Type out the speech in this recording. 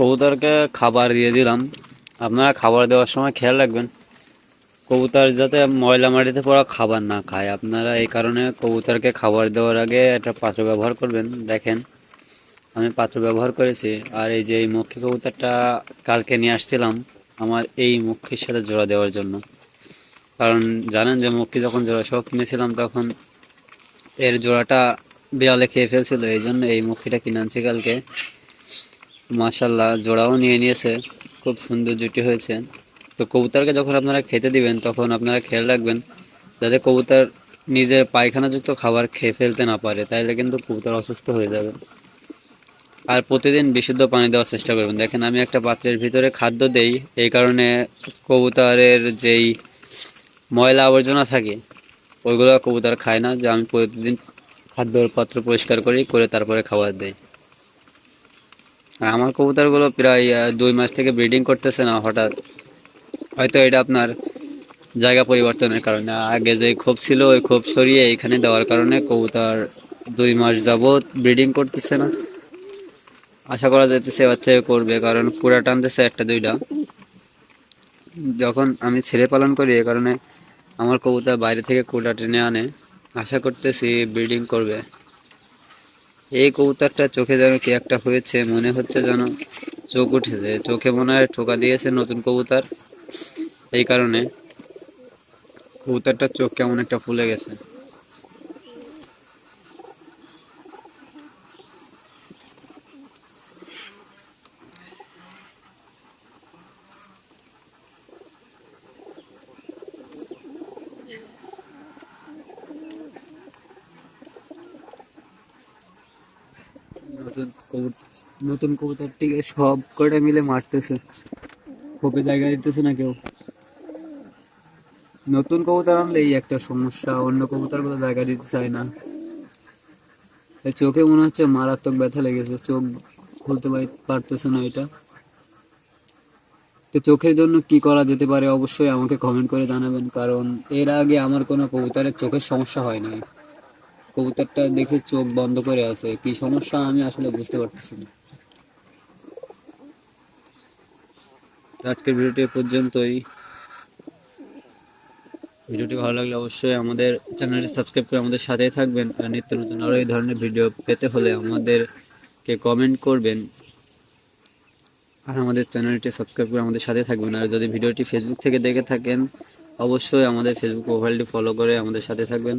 কবুতরকে খাবার দিয়ে দিলাম। আপনারা খাবার দেওয়ার সময় খেয়াল রাখবেন, কবুতর যাতে ময়লা মাটিতে পড়া খাবার না খায়। আপনারা এই কারণে কবুতরকে খাবার দেওয়ার আগে একটা পাত্র ব্যবহার করবেন। দেখেন, আমি পাত্র ব্যবহার করেছি, আর এই যে এই মক্ষী কবুতরটা কালকে নিয়ে আসছিলাম আমার এই মক্ষীর সাথে জোড়া দেওয়ার জন্য। কারণ জানেন যে মক্ষী যখন জোড়া সহ কিনেছিলাম তখন এর জোড়াটা বিড়ালে খেয়ে ফেলছিল, এই জন্য এই মক্ষীটা কিনে আনছি কালকে। মাশাল্লাহ জোড়াও নিয়ে নিয়েছে। খুব সুন্দর জুটি হয়েছে। তো কবুতরকে যখন আপনারা খেতে দিবেন, তখন আপনারা খেয়াল রাখবেন, যাতে কবুতর নিজের পায়খানাযুক্ত খাবার খেয়ে ফেলতে না পারে, তাইলে কিন্তু কবুতর অসুস্থ হয়ে যাবে। আর প্রতিদিন বিশুদ্ধ পানি দেওয়ার চেষ্টা করবেন। দেখেন, আমি একটা পাত্রের ভিতরে খাদ্য দেই, এই কারণে কবুতরের যেই ময়লা আবর্জনা থাকে, ওইগুলো কবুতর খায় না, যে আমি প্রতিদিন খাদ্যর পাত্র পরিষ্কার করি, করে তারপরে খাবার আর আমার কবুতরগুলো প্রায় দুই মাস থেকে ব্রিডিং করতেছে না, হঠাৎ। হয়তো এটা আপনার জায়গা পরিবর্তনের কারণে। আগে যে ক্ষোভ ছিল, ওই ক্ষোভ সরিয়ে এখানে দেওয়ার কারণে কবুতর দুই মাস যাবত ব্রিডিং করতেছে না। আশা করা যেতেছে এবার থেকে করবে, কারণ পুরা টানতেছে একটা দুইটা। যখন আমি ছেলে পালন করি, এ কারণে আমার কবুতর বাইরে থেকে কুড়া টেনে আনে। আশা করতেছি ব্রিডিং করবে। এই কবুতরটা চোখে যেন কি একটা হয়েছে, মনে হচ্ছে যেন চোখ উঠেছে। চোখে মনে হয় ঠোকা দিয়েছে নতুন কবুতর। এই কারণে কবুতরটার চোখ কেমন একটা ফুলে গেছে। নতুন কবুতর কবুতরটিকে সব কটা মিলে মারতেছে? খোপে জায়গা দিতেছে না কেউ? নতুন কবুতর আনলে এই একটা সমস্যা, অন্য কবুতরগুলো জায়গা দিতে চায় না। চোখে মনে হচ্ছে মারাত্মক ব্যথা লেগেছে, চোখ খুলতে পারতেছে না এটা। তো চোখের জন্য কি করা যেতে পারে অবশ্যই আমাকে কমেন্ট করে জানাবেন, কারণ এর আগে আমার কোনো কবুতরের চোখের সমস্যা হয় নাই। কবুতরটা দেখে চোখ বন্ধ করে আছে। কি সমস্যা আমি আসলে বুঝতে পারতেছি না। আজকের ভিডিওটি পর্যন্তই। ভিডিওটি ভালো লাগলে অবশ্যই আমাদের চ্যানেলটি সাবস্ক্রাইব করে আমাদের সাথেই থাকবেন। আর নিত্য নতুন আরও এই ধরনের ভিডিও পেতে হলে আমাদেরকে কমেন্ট করবেন। আর আমাদের চ্যানেলটি সাবস্ক্রাইব করে আমাদের সাথে থাকবেন। আর যদি ভিডিওটি ফেসবুক থেকে দেখে থাকেন, অবশ্যই আমাদের ফেসবুক প্রোফাইলটি ফলো করে আমাদের সাথে থাকবেন।